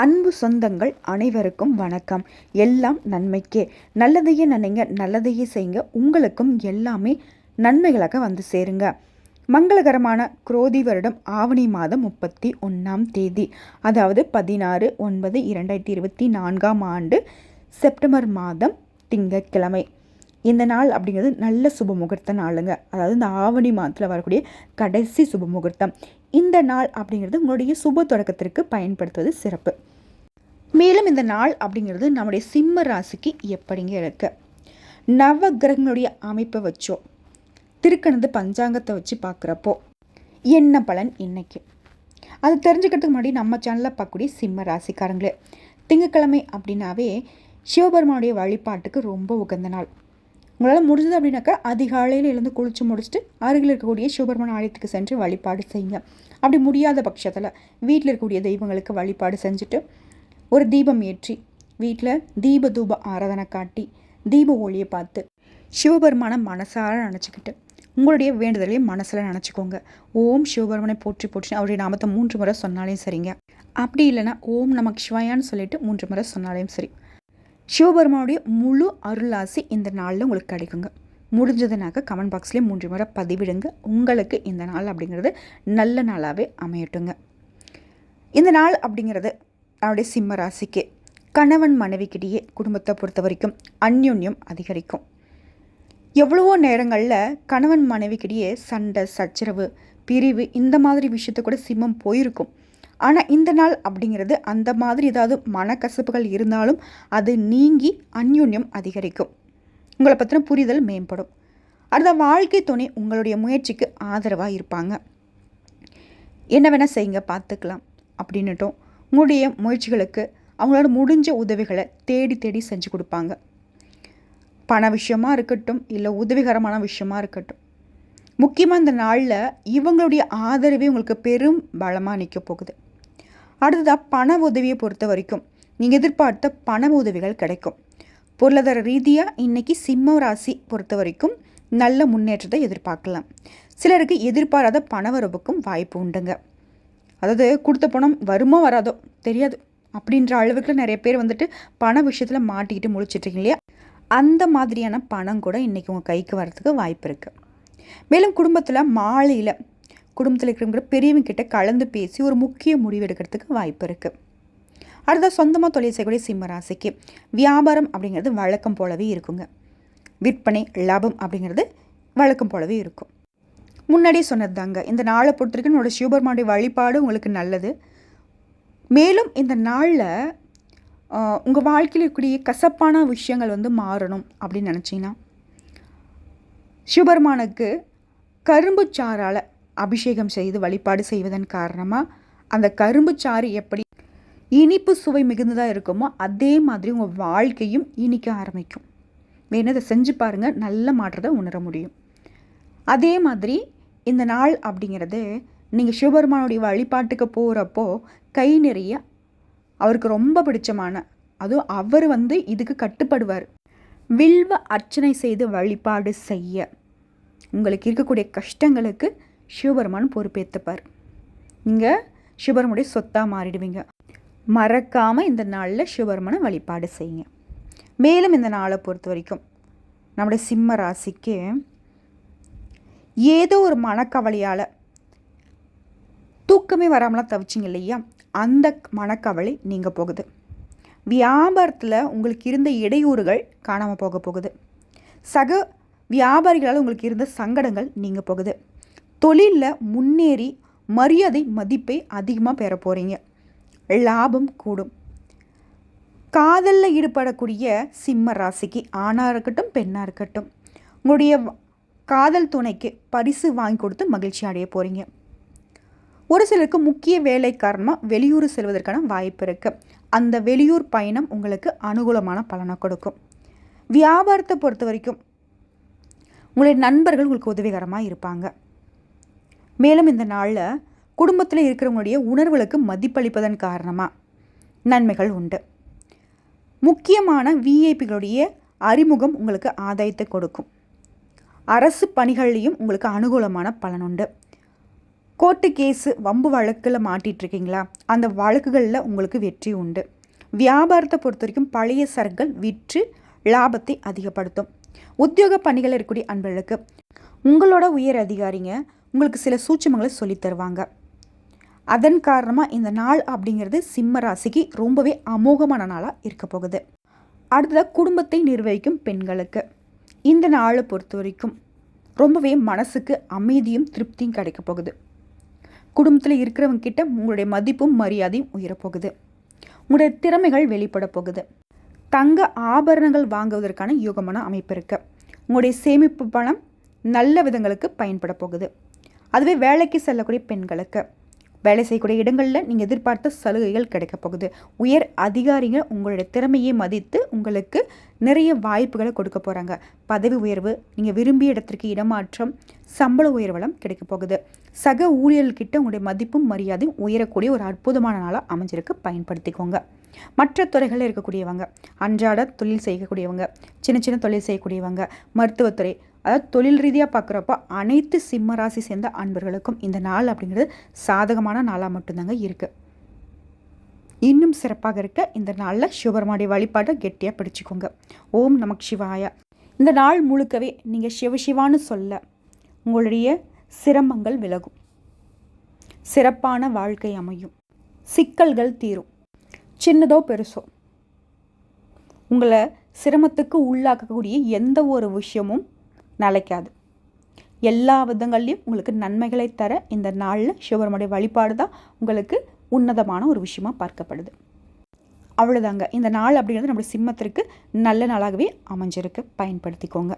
அன்பு சொந்தங்கள் அனைவருக்கும் வணக்கம். எல்லாம் நன்மைக்கே. நல்லதையே நினைங்க நல்லதையே செய்யுங்க. உங்களுக்கும் எல்லாமே நன்மைகளாக வந்து சேருங்க. மங்களகரமான குரோதி வருடம் ஆவணி மாதம் முப்பத்தி ஒன்றாம் தேதி அதாவது பதினாறு ஒன்பது இரண்டாயிரத்தி இருபத்தி நான்காம் ஆண்டு செப்டம்பர் மாதம் திங்கட்கிழமை. இந்த நாள் அப்படிங்கிறது நல்ல சுப முகூர்த்த நாளுங்க. அதாவது இந்த ஆவணி மாதத்தில் வரக்கூடிய கடைசி சுப முகூர்த்தம். இந்த நாள் அப்படிங்கிறது உங்களுடைய சுப தொடக்கத்திற்கு பயன்படுத்துவது சிறப்பு. மேலும் இந்த நாள் அப்படிங்கிறது நம்முடைய சிம்ம ராசிக்கு எப்படிங்க இருக்கு? நவ கிரகங்களுடைய அமைப்பை வச்சோ திருக்கணந்து பஞ்சாங்கத்தை வச்சு பார்க்குறப்போ என்ன பலன் இன்னைக்கு அது தெரிஞ்சுக்கிறதுக்கு முன்னாடி நம்ம சேனலில் பார்க்கக்கூடிய சிம்ம ராசிக்காரங்களே திங்கக்கிழமை அப்படின்னாவே சிவபெருமானுடைய வழிபாட்டுக்கு ரொம்ப உகந்த நாள். உங்களால் முடிஞ்சது அப்படின்னாக்கா அதிகாலையில் எழுந்து குளித்து முடிச்சுட்டு அருகில் இருக்கக்கூடிய சுபர்மன் ஆலயத்துக்கு சென்று வழிபாடு செய்யுங்க. அப்படி முடியாத பட்சத்தில் வீட்டில் இருக்கக்கூடிய தெய்வங்களுக்கு வழிபாடு செஞ்சுட்டு ஒரு தீபம் ஏற்றி வீட்டில் தீப தூப ஆராதனை காட்டி தீப ஒளியை பார்த்து சிவபெருமானை மனசார நினச்சிக்கிட்டு உங்களுடைய வேண்டுதலையும் மனசில் நினச்சிக்கோங்க. ஓம் சிவபெருமனை போற்றி போற்றி அவருடைய நாமத்தை மூன்று முறை சொன்னாலையும் சரிங்க. அப்படி இல்லைன்னா ஓம் நமக்கு சிவாயான்னு சொல்லிட்டு மூன்று முறை சொன்னாலையும் சரி. சிவபெருமானுடைய முழு அருளாசி இந்த நாளில் உங்களுக்கு கிடைக்குங்க. முடிஞ்சதுனாக்க கமெண்ட் பாக்ஸ்லேயே மூன்று முறை பதிவிடுங்க. உங்களுக்கு இந்த நாள் அப்படிங்கிறது நல்ல நாளாகவே அமையட்டுங்க. இந்த நாள் அப்படிங்கிறது அவருடைய சிம்ம ராசிக்கு கணவன் மனைவிக்கிட்டேயே குடும்பத்தை பொறுத்த வரைக்கும் அந்யுன்யம் அதிகரிக்கும். எவ்வளவோ நேரங்களில் கணவன் மனைவிக்கிட்டேயே சண்டை சச்சரவு பிரிவு இந்த மாதிரி விஷயத்த கூட சிம்மம் போயிருக்கும். ஆனால் இந்த நாள் அப்படிங்கிறது அந்த மாதிரி ஏதாவது மனக்கசப்புகள் இருந்தாலும் அது நீங்கி அந்யுன்யம் அதிகரிக்கும். உங்களை பற்றின புரிதல் மேம்படும். அடுத்த வாழ்க்கை துணை உங்களுடைய முயற்சிக்கு ஆதரவாக இருப்பாங்க. என்ன வேணால் செய்யுங்க பார்த்துக்கலாம் அப்படின்னுட்டும். உங்களுடைய முயற்சிகளுக்கு அவங்களோட முடிஞ்ச உதவிகளை தேடி தேடி செஞ்சு கொடுப்பாங்க. பண விஷயமா இருக்கட்டும் இல்லை உதவிகரமான விஷயமா இருக்கட்டும். முக்கியமாக இந்த நாளில் இவங்களுடைய ஆதரவே உங்களுக்கு பெரும் பலமாக நிற்க போகுது. அடுத்ததாக பண உதவியை பொறுத்த வரைக்கும் நீங்கள் எதிர்பார்த்த பண உதவிகள் கிடைக்கும். பொருளாதார ரீதியாக இன்றைக்கி சிம்ம ராசி பொறுத்த வரைக்கும் நல்ல முன்னேற்றத்தை எதிர்பார்க்கலாம். சிலருக்கு எதிர்பாராத பணவரவுக்கும் வாய்ப்பு உண்டுங்க. அதாவது கொடுத்த பணம் வருமோ வராதோ தெரியாது. அப்படின்ற அளவுக்கு நிறைய பேர் வந்துட்டு பண விஷயத்தில் மாட்டிக்கிட்டு முழிச்சிட்ருக்கீங்க இல்லையா? அந்த மாதிரியான பணம் கூட இன்றைக்கி உங்கள் கைக்கு வரதுக்கு வாய்ப்பு இருக்குது மேலும் குடும்பத்தில் மாலையில் குடும்பத்தில் இருக்கிறவங்க பெரியவங்க கிட்ட கலந்து பேசி ஒரு முக்கிய முடிவு எடுக்கிறதுக்கு வாய்ப்பு இருக்குது அடுத்த சொந்தமாக தொழில் செய்யக்கூடிய சிம்ம ராசிக்கு வியாபாரம் அப்படிங்கிறது வழக்கம் போலவே இருக்குங்க. விற்பனை லாபம் அப்படிங்கிறது வழக்கம் போலவே இருக்கும். முன்னாடியே சொன்னது தாங்க இந்த நாளை பொறுத்திருக்கு என்னோடய சிவபெருமானுடைய வழிபாடு உங்களுக்கு நல்லது. மேலும் இந்த நாளில் உங்கள் வாழ்க்கையில் இருக்கக்கூடிய கசப்பான விஷயங்கள் வந்து மாறணும் அப்படின்னு நினச்சிங்கன்னா சிவபெருமானுக்கு கரும்பு சாறால் அபிஷேகம் செய்து வழிபாடு செய்வதன் காரணமாக அந்த கரும்பு சாறு எப்படி இனிப்பு சுவை மிகுந்ததாக இருக்குமோ அதே மாதிரி உங்கள் வாழ்க்கையும் இனிக்க ஆரம்பிக்கும். வேணும் இதை செஞ்சு பாருங்கள் நல்ல மாற்றத்தை உணர முடியும். அதே மாதிரி இந்த நாள் அப்படிங்கிறது நீங்கள் சிவபெருமானுடைய வழிபாட்டுக்கு போகிறப்போ கை நிறைய அவருக்கு ரொம்ப பிடிச்சமான அதுவும் அவர் வந்து இதுக்கு கட்டுப்படுவார். வில்வ அர்ச்சனை செய்து வழிபாடு செய்ய. உங்களுக்கு இருக்கக்கூடிய கஷ்டங்களுக்கு சிவபெருமான் பொறுப்பேற்றுப்பார் நீங்கள் சிவபெருமனுடைய சொத்தாக மாறிடுவீங்க. மறக்காமல் இந்த நாளில் சிவபெருமனை வழிபாடு செய்யுங்க. மேலும் இந்த நாளை பொறுத்த வரைக்கும் நம்முடைய சிம்ம ராசிக்கு ஏதோ ஒரு மனக்கவலையால் தூக்கமே வராமலாம் தவிச்சிங்க இல்லையா? அந்த மனக்கவலை நீங்கள் போகுது. வியாபாரத்தில் உங்களுக்கு இருந்த இடையூறுகள் காணாமல் போக போகுது. சக வியாபாரிகளால் உங்களுக்கு இருந்த சங்கடங்கள் நீங்கள் போகுது. தொழிலில் முன்னேறி மரியாதை மதிப்பை அதிகமாக பெற போகிறீங்க லாபம் கூடும். காதலில் ஈடுபடக்கூடிய சிம்ம ராசிக்கு ஆணாக இருக்கட்டும் பெண்ணாக இருக்கட்டும் உங்களுடைய காதல் துணைக்கு பரிசு வாங்கி கொடுத்து மகிழ்ச்சி அடைய போகிறீங்க ஒரு சிலருக்கு முக்கிய வேலை காரணமாக வெளியூர் செல்வதற்கான வாய்ப்பு இருக்குது அந்த வெளியூர் பயணம் உங்களுக்கு அனுகூலமான பலனை கொடுக்கும். வியாபாரத்தை பொறுத்த வரைக்கும் உங்களுடைய நண்பர்கள் உங்களுக்கு உதவிகரமாக இருப்பாங்க. மேலும் இந்த நாளில் குடும்பத்தில் இருக்கிறவங்களுடைய உணர்வுகளுக்கு மதிப்பளிப்பதன் காரணமாக நன்மைகள் உண்டு. முக்கியமான விஐபிகளுடைய அறிமுகம் உங்களுக்கு ஆதாயத்தை கொடுக்கும். அரசு பணிகள்லேயும் உங்களுக்கு அனுகூலமான பலன் உண்டு. கோர்ட்டு கேஸு வம்பு வழக்கில் மாட்டிகிட்ருக்கீங்களா அந்த வழக்குகளில் உங்களுக்கு வெற்றி உண்டு. வியாபாரத்தை பொறுத்த வரைக்கும் பழைய சரக்குகள் விற்று லாபத்தை அதிகப்படுத்தும். உத்தியோக பணிகள் இருக்கக்கூடிய அன்பர்களுக்கு உங்களோட உயர் அதிகாரிங்க உங்களுக்கு சில சூட்சமங்களை சொல்லித் தருவாங்க. அதன் காரணமாக இந்த நாள் அப்படிங்கிறது சிம்ம ராசிக்கு ரொம்பவே அமோகமான நாளாக இருக்க போகுது. அடுத்ததாக குடும்பத்தை நிர்வகிக்கும் பெண்களுக்கு. இந்த நாளை பொறுத்த வரைக்கும் ரொம்பவே மனசுக்கு அமைதியும் திருப்தியும் கிடைக்க போகுது. குடும்பத்தில் இருக்கிறவங்க கிட்ட உங்களுடைய மதிப்பும் மரியாதையும் உயரப்போகுது உங்களுடைய திறமைகள் வெளிப்பட போகுது. தங்க ஆபரணங்கள் வாங்குவதற்கான யோகமான அமைப்பு இருக்குது உங்களுடைய சேமிப்பு பணம் நல்ல விதங்களுக்கு பயன்பட போகுது. அதுவே வேலைக்கு செல்லக்கூடிய பெண்களுக்கு. வேலை செய்யக்கூடிய இடங்களில் நீங்கள் எதிர்பார்த்த சலுகைகள் கிடைக்க போகுது. உயர் அதிகாரிகள் உங்களுடைய திறமையை மதித்து உங்களுக்கு நிறைய வாய்ப்புகளை கொடுக்க போகிறாங்க பதவி உயர்வு நீங்கள் விரும்பிய இடத்திற்கு இடமாற்றம் சம்பள உயர்வளம் கிடைக்க போகுது. சக ஊழியர்கிட்ட உங்களுடைய மதிப்பும் மரியாதையும் உயரக்கூடிய ஒரு அற்புதமான நாளாக அமைஞ்சிருக்கு. பயன்படுத்திக்கோங்க. மற்ற துறைகளில் இருக்கக்கூடியவங்க அன்றாட தொழில் செய்யக்கூடியவங்க சின்ன சின்ன தொழில் செய்யக்கூடியவங்க மருத்துவத்துறை அதாவது தொழில் ரீதியாக பார்க்குறப்ப அனைத்து சிம்ம ராசி சேர்ந்த அன்பர்களுக்கும் இந்த நாள் அப்படிங்கிறது சாதகமான நாளாக மட்டும்தாங்க இருக்குது இன்னும் சிறப்பாக இருக்க இந்த நாளில் சிவபெருமானுடைய வழிபாட்டை கெட்டியாக பிடிச்சிக்கோங்க. ஓம் நமக் சிவாயா. இந்த நாள் முழுக்கவே நீங்கள் சிவசிவான்னு சொல்ல உங்களுடைய சிரமங்கள் விலகும். சிறப்பான வாழ்க்கை அமையும். சிக்கல்கள் தீரும். சின்னதோ பெருசோ. உங்களை சிரமத்துக்கு உள்ளாக்கக்கூடிய எந்த ஒரு விஷயமும் நிலைக்காது. எல்லா விதங்கள்லையும் உங்களுக்கு நன்மைகளை தர இந்த நாளில் சிவருடைய வழிபாடு தான் உங்களுக்கு உன்னதமான ஒரு விஷயமாக பார்க்கப்படுது. அவ்வளோதாங்க இந்த நாள் அப்படிங்கிறது நம்மளுடைய சிம்மத்திற்கு நல்ல நாளாகவே அமைஞ்சிருக்கு. பயன்படுத்திக்கோங்க.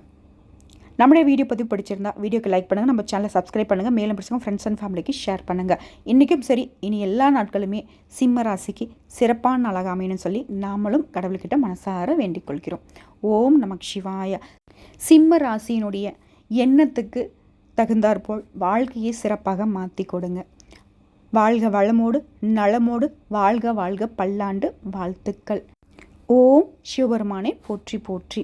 நம்மளே வீடியோ பதிவு பிடிச்சிருந்தா வீடியோக்கு லைக் பண்ணுங்கள் நம்ம சேனலை சப்ஸ்கிரைப் பண்ணுங்கள் மேலும் பிடிச்சவங்க ஃப்ரெண்ட்ஸ் அண்ட் ஃபேமிலிக்கு ஷேர் பண்ணுங்கள் இன்றைக்கும் சரி இனி எல்லா நாட்களுமே சிம்ம ராசிக்கு சிறப்பான நாளாக அமையணும்னு சொல்லி நாமளும் கடவுள்கிட்ட மனசார வேண்டிக் கொள்கிறோம். ஓம் நமக் சிவாய. சிம்ம ராசியினுடைய எண்ணத்துக்கு தகுந்தாற்போல் வாழ்க்கையை சிறப்பாக மாற்றி கொடுங்க. வாழ்க வளமோடு நலமோடு வாழ்க வாழ்க பல்லாண்டு வாழ்த்துக்கள். ஓம் சிவபெருமானை போற்றி போற்றி.